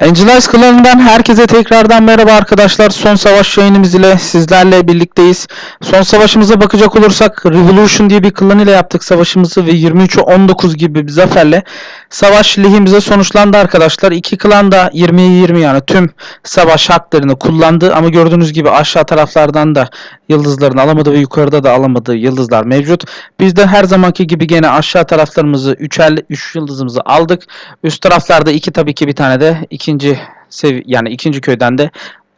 Angelize klanından herkese tekrardan merhaba arkadaşlar. Son savaş yayınımız ile sizlerle birlikteyiz. Son savaşımıza bakacak olursak Revolution diye bir klan ile yaptık savaşımızı ve 23'e 19 gibi bir zaferle savaş lehimize sonuçlandı arkadaşlar. İki klan da 20'ye 20 yani tüm savaş haklarını kullandı ama gördüğünüz gibi aşağı taraflardan da yıldızlarını alamadı ve yukarıda da alamadığı yıldızlar mevcut. Biz de her zamanki gibi gene aşağı taraflarımızı 3'er 3 yıldızımızı aldık. Üst taraflarda iki tabii ki bir tane de ikinci sevi yani ikinci köyden de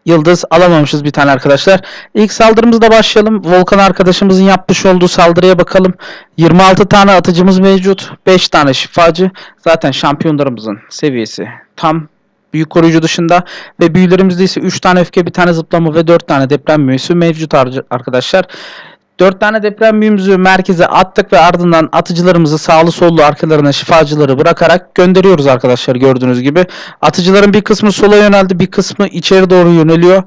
yıldız alamamışız bir tane arkadaşlar. İlk saldırımızda başlayalım. Volkan arkadaşımızın yapmış olduğu saldırıya bakalım. 26 tane atıcımız mevcut. 5 tane şifacı. Zaten şampiyonlarımızın seviyesi tam büyük koruyucu dışında ve büyülerimizde ise 3 tane öfke, bir tane zıplama ve 4 tane deprem büyüsü mevcut arkadaşlar. 4 tane deprem büyümüzü merkeze attık ve ardından atıcılarımızı sağlı sollu arkalarına şifacıları bırakarak gönderiyoruz arkadaşlar gördüğünüz gibi. Atıcıların bir kısmı sola yöneldi bir kısmı içeri doğru yöneliyor.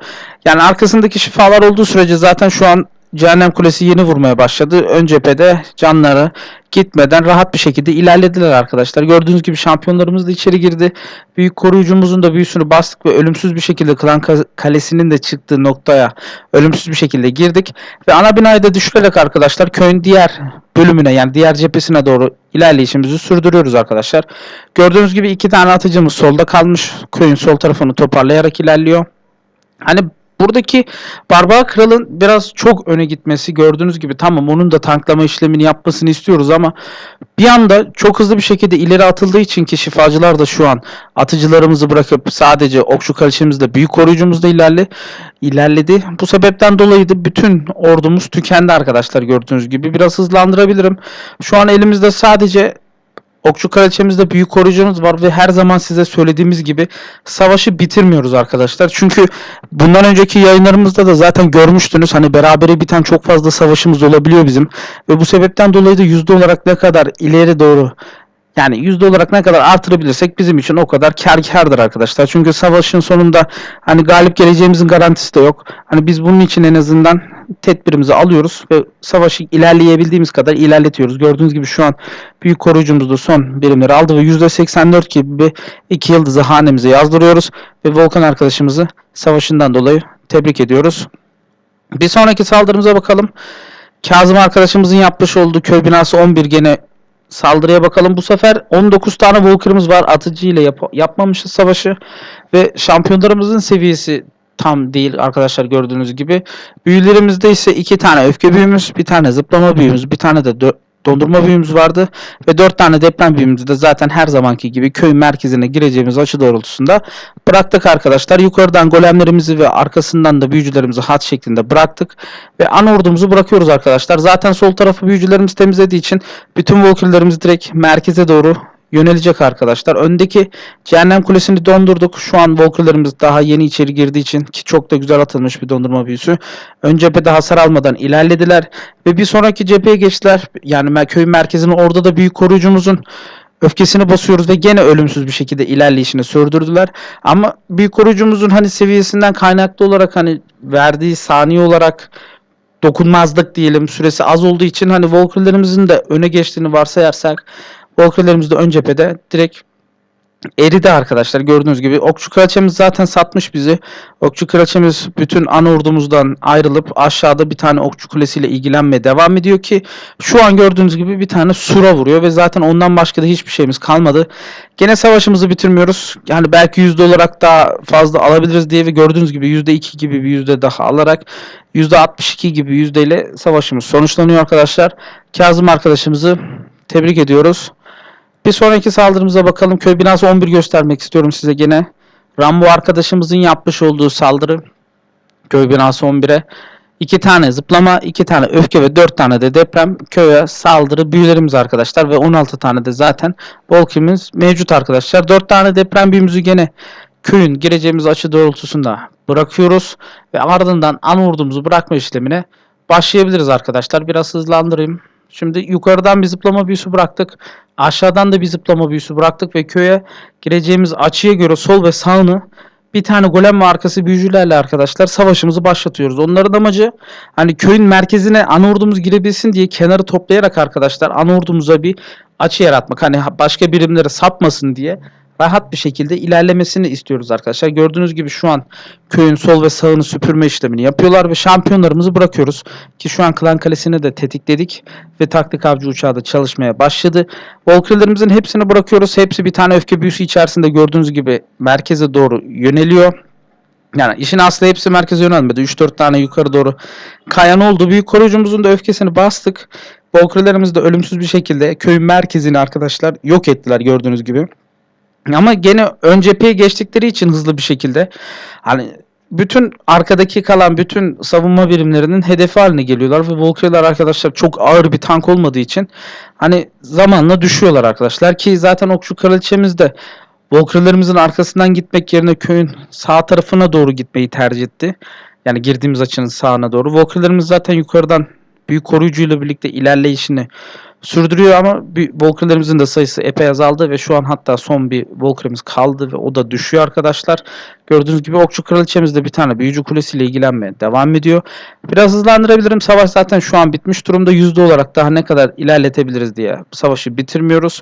Yani arkasındaki şifalar olduğu sürece zaten şu an Cehennem Kulesi yeni vurmaya başladı. Ön cephede canları gitmeden rahat bir şekilde ilerlediler arkadaşlar. Gördüğünüz gibi şampiyonlarımız da içeri girdi. Büyük koruyucumuzun da büyüsünü bastık ve ölümsüz bir şekilde Klan Ka- Kalesi'nin de çıktığı noktaya ölümsüz bir şekilde girdik. Ve ana binayı da düşürerek arkadaşlar köyün diğer bölümüne yani diğer cephesine doğru ilerleyişimizi sürdürüyoruz arkadaşlar. Gördüğünüz gibi iki tane atıcımız solda kalmış. Köyün sol tarafını toparlayarak ilerliyor. Hani buradaki Barbağa Kral'ın biraz çok öne gitmesi gördüğünüz gibi tamam onun da tanklama işlemini yapmasını istiyoruz ama bir anda çok hızlı bir şekilde ileri atıldığı için ki şifacılar da şu an atıcılarımızı bırakıp sadece okçu kalçemizde büyük koruyucumuzda ilerle ilerledi. Bu sebepten dolayı da bütün ordumuz tükendi arkadaşlar gördüğünüz gibi. Biraz hızlandırabilirim. Şu an elimizde sadece Okçu kraliçemizde büyük koruyucumuz var ve her zaman size söylediğimiz gibi savaşı bitirmiyoruz arkadaşlar. Çünkü bundan önceki yayınlarımızda da zaten görmüştünüz. Hani berabere biten çok fazla savaşımız olabiliyor bizim. Ve bu sebepten dolayı da yüzde olarak ne kadar ileri doğru yani yüzde olarak ne kadar artırabilirsek bizim için o kadar kar kardır arkadaşlar. Çünkü savaşın sonunda hani galip geleceğimizin garantisi de yok. Hani biz bunun için en azından tedbirimizi alıyoruz ve savaşı ilerleyebildiğimiz kadar ilerletiyoruz. Gördüğünüz gibi şu an büyük koruyucumuz da son birimleri aldı ve %84 gibi iki yıldızı hanemize yazdırıyoruz ve Volkan arkadaşımızı savaşından dolayı tebrik ediyoruz. Bir sonraki saldırımıza bakalım. Kazım arkadaşımızın yapmış olduğu köy binası 11 gene saldırıya bakalım. Bu sefer 19 tane Walker'ımız var. Atıcı ile yap- yapmamışız savaşı. Ve şampiyonlarımızın seviyesi tam değil arkadaşlar gördüğünüz gibi. Büyülerimizde ise 2 tane öfke büyümüz, bir tane zıplama büyümüz, bir tane de dondurma büyümüz vardı. Ve 4 tane deprem büyümüzü de zaten her zamanki gibi köy merkezine gireceğimiz açı doğrultusunda bıraktık arkadaşlar. Yukarıdan golemlerimizi ve arkasından da büyücülerimizi hat şeklinde bıraktık. Ve ana ordumuzu bırakıyoruz arkadaşlar. Zaten sol tarafı büyücülerimiz temizlediği için bütün Valkyrie'lerimiz direkt merkeze doğru yönelecek arkadaşlar. Öndeki Cehennem Kulesi'ni dondurduk. Şu an Valkyrie'lerimiz daha yeni içeri girdiği için ki çok da güzel atılmış bir dondurma büyüsü. Ön cephede hasar almadan ilerlediler ve bir sonraki cepheye geçtiler. Yani mer- köyün merkezine orada da büyük koruyucumuzun öfkesini basıyoruz ve gene ölümsüz bir şekilde ilerleyişini sürdürdüler. Ama büyük koruyucumuzun hani seviyesinden kaynaklı olarak hani verdiği saniye olarak dokunmazlık diyelim süresi az olduğu için hani Valkyrie'lerimizin de öne geçtiğini varsayarsak Valkyrie'lerimiz de ön cephede direkt eridi arkadaşlar gördüğünüz gibi. Okçu kraliçemiz zaten satmış bizi. Okçu kraliçemiz bütün ana ordumuzdan ayrılıp aşağıda bir tane okçu kulesiyle ilgilenmeye devam ediyor ki şu an gördüğünüz gibi bir tane sura vuruyor ve zaten ondan başka da hiçbir şeyimiz kalmadı. Gene savaşımızı bitirmiyoruz. Yani belki yüzde olarak daha fazla alabiliriz diye ve gördüğünüz gibi yüzde iki gibi bir yüzde daha alarak yüzde 62 gibi yüzdeyle savaşımız sonuçlanıyor arkadaşlar. Kazım arkadaşımızı tebrik ediyoruz. Bir sonraki saldırımıza bakalım. Köy binası 11 göstermek istiyorum size gene. Rambo arkadaşımızın yapmış olduğu saldırı. Köy binası 11'e. 2 tane zıplama, 2 tane öfke ve 4 tane de deprem köye saldırı büyülerimiz arkadaşlar ve 16 tane de zaten Volkimiz mevcut arkadaşlar. 4 tane deprem büyümüzü gene köyün gireceğimiz açı doğrultusunda bırakıyoruz ve ardından ana ordumuzu bırakma işlemine başlayabiliriz arkadaşlar. Biraz hızlandırayım. Şimdi yukarıdan bir zıplama büyüsü bıraktık. Aşağıdan da bir zıplama büyüsü bıraktık ve köye gireceğimiz açıya göre sol ve sağını bir tane golem ve arkası büyücülerle arkadaşlar savaşımızı başlatıyoruz. Onların amacı hani köyün merkezine ana ordumuz girebilsin diye kenarı toplayarak arkadaşlar ana ordumuza bir açı yaratmak. Hani başka birimlere sapmasın diye rahat bir şekilde ilerlemesini istiyoruz arkadaşlar. Gördüğünüz gibi şu an köyün sol ve sağını süpürme işlemini yapıyorlar ve şampiyonlarımızı bırakıyoruz. Ki şu an Klan Kalesi'ni de tetikledik ve taktik avcı uçağı da çalışmaya başladı. Volkerlerimizin hepsini bırakıyoruz. Hepsi bir tane öfke büyüsü içerisinde gördüğünüz gibi merkeze doğru yöneliyor. Yani işin aslı hepsi merkeze yönelmedi. 3-4 tane yukarı doğru kayan oldu. Büyük koruyucumuzun da öfkesini bastık. Volkerlerimiz de ölümsüz bir şekilde köyün merkezini arkadaşlar yok ettiler gördüğünüz gibi. Ama gene ön cepheye geçtikleri için hızlı bir şekilde hani bütün arkadaki kalan bütün savunma birimlerinin hedefi haline geliyorlar ve Volker'lar arkadaşlar çok ağır bir tank olmadığı için hani zamanla düşüyorlar arkadaşlar ki zaten okçu kraliçemiz de Volker'larımızın arkasından gitmek yerine köyün sağ tarafına doğru gitmeyi tercih etti. Yani girdiğimiz açının sağına doğru. Volker'larımız zaten yukarıdan büyük koruyucuyla birlikte ilerleyişini sürdürüyor ama bir Volker'lerimizin de sayısı epey azaldı ve şu an hatta son bir Volker'imiz kaldı ve o da düşüyor arkadaşlar. Gördüğünüz gibi Okçu Kraliçemiz de bir tane büyücü kulesiyle ilgilenmeye devam ediyor. Biraz hızlandırabilirim. Savaş zaten şu an bitmiş durumda. Yüzde olarak daha ne kadar ilerletebiliriz diye savaşı bitirmiyoruz.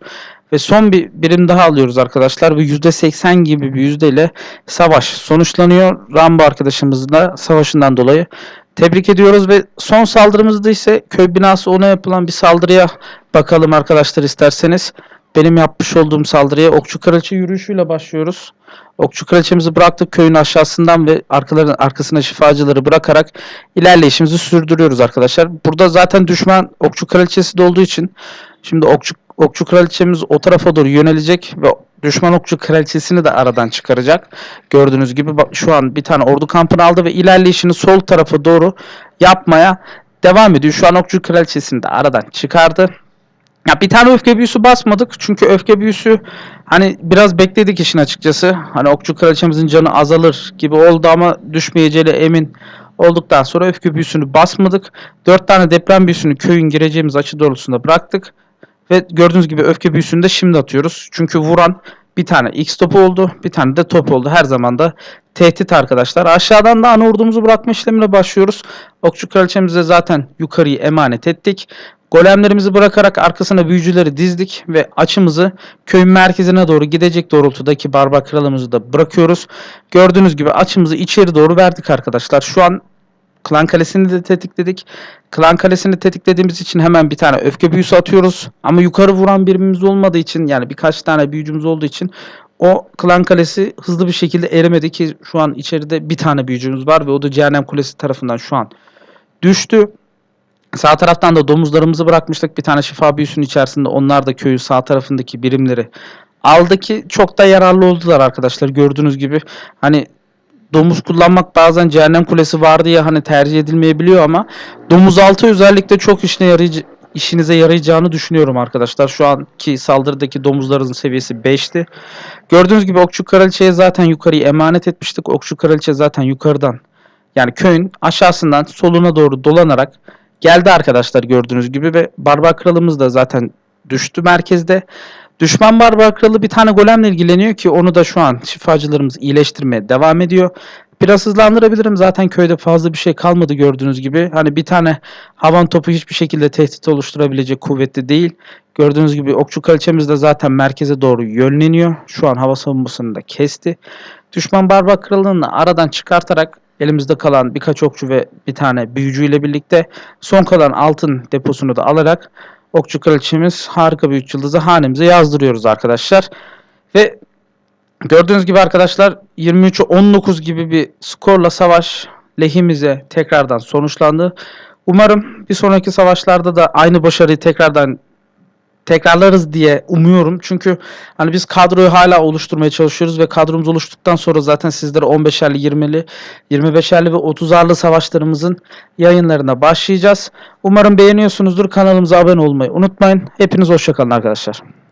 Ve son bir birim daha alıyoruz arkadaşlar ve %80 gibi bir yüzdeyle savaş sonuçlanıyor. Rambo arkadaşımızın da savaşından dolayı tebrik ediyoruz ve son saldırımızda ise köy binası ona yapılan bir saldırıya bakalım arkadaşlar isterseniz. Benim yapmış olduğum saldırıya Okçu Kraliçe yürüyüşüyle başlıyoruz. Okçu Kraliçemizi bıraktık köyün aşağısından ve arkaların arkasına şifacıları bırakarak ilerleyişimizi sürdürüyoruz arkadaşlar. Burada zaten düşman Okçu Kraliçesi de olduğu için şimdi Okçu Okçu Kraliçemiz o tarafa doğru yönelecek ve düşman Okçu Kraliçesini de aradan çıkaracak. Gördüğünüz gibi şu an bir tane ordu kampını aldı ve ilerleyişini sol tarafa doğru yapmaya devam ediyor. Şu an Okçu Kraliçesini de aradan çıkardı. Ya bir tane öfke büyüsü basmadık çünkü öfke büyüsü hani biraz bekledik işin açıkçası. Hani okçu kraliçemizin canı azalır gibi oldu ama düşmeyeceğine emin olduktan sonra öfke büyüsünü basmadık. 4 tane deprem büyüsünü köyün gireceğimiz açı doğrultusunda bıraktık. Ve gördüğünüz gibi öfke büyüsünü de şimdi atıyoruz. Çünkü vuran bir tane X topu oldu. Bir tane de top oldu. Her zaman da tehdit arkadaşlar. Aşağıdan da ana ordumuzu bırakma işlemine başlıyoruz. Okçu kraliçemize zaten yukarıyı emanet ettik. Golemlerimizi bırakarak arkasına büyücüleri dizdik ve açımızı köyün merkezine doğru gidecek doğrultudaki barbar kralımızı da bırakıyoruz. Gördüğünüz gibi açımızı içeri doğru verdik arkadaşlar. Şu an Klan Kalesi'ni de tetikledik. Klan Kalesi'ni tetiklediğimiz için hemen bir tane öfke büyüsü atıyoruz. Ama yukarı vuran birimimiz olmadığı için yani birkaç tane büyücümüz olduğu için o Klan Kalesi hızlı bir şekilde erimedi ki şu an içeride bir tane büyücümüz var ve o da Cehennem Kulesi tarafından şu an düştü. Sağ taraftan da domuzlarımızı bırakmıştık. Bir tane şifa büyüsünün içerisinde onlar da köyün sağ tarafındaki birimleri aldı ki çok da yararlı oldular arkadaşlar. Gördüğünüz gibi hani domuz kullanmak bazen cehennem kulesi var diye hani tercih edilmeyebiliyor ama domuz altı özellikle çok işine yarayıcı işinize yarayacağını düşünüyorum arkadaşlar. Şu anki saldırıdaki domuzların seviyesi 5'ti. Gördüğünüz gibi Okçu Kraliçe'ye zaten yukarıyı emanet etmiştik. Okçu Kraliçe zaten yukarıdan yani köyün aşağısından soluna doğru dolanarak geldi arkadaşlar gördüğünüz gibi ve Barbar Kralımız da zaten düştü merkezde. Düşman Barbar Kralı bir tane golemle ilgileniyor ki onu da şu an şifacılarımız iyileştirmeye devam ediyor. Biraz hızlandırabilirim. Zaten köyde fazla bir şey kalmadı gördüğünüz gibi. Hani bir tane havan topu hiçbir şekilde tehdit oluşturabilecek kuvvetli değil. Gördüğünüz gibi okçu kraliçemiz de zaten merkeze doğru yönleniyor. Şu an hava savunmasını da kesti. Düşman barbar kralını aradan çıkartarak elimizde kalan birkaç okçu ve bir tane büyücü ile birlikte son kalan altın deposunu da alarak okçu kraliçemiz harika bir 3 yıldızı hanemize yazdırıyoruz arkadaşlar. Ve gördüğünüz gibi arkadaşlar 23'e 19 gibi bir skorla savaş lehimize tekrardan sonuçlandı. Umarım bir sonraki savaşlarda da aynı başarıyı tekrardan tekrarlarız diye umuyorum. Çünkü hani biz kadroyu hala oluşturmaya çalışıyoruz ve kadromuz oluştuktan sonra zaten sizlere 15'erli, 20'li, 25'erli ve 30'arlı savaşlarımızın yayınlarına başlayacağız. Umarım beğeniyorsunuzdur. Kanalımıza abone olmayı unutmayın. Hepiniz hoşçakalın arkadaşlar.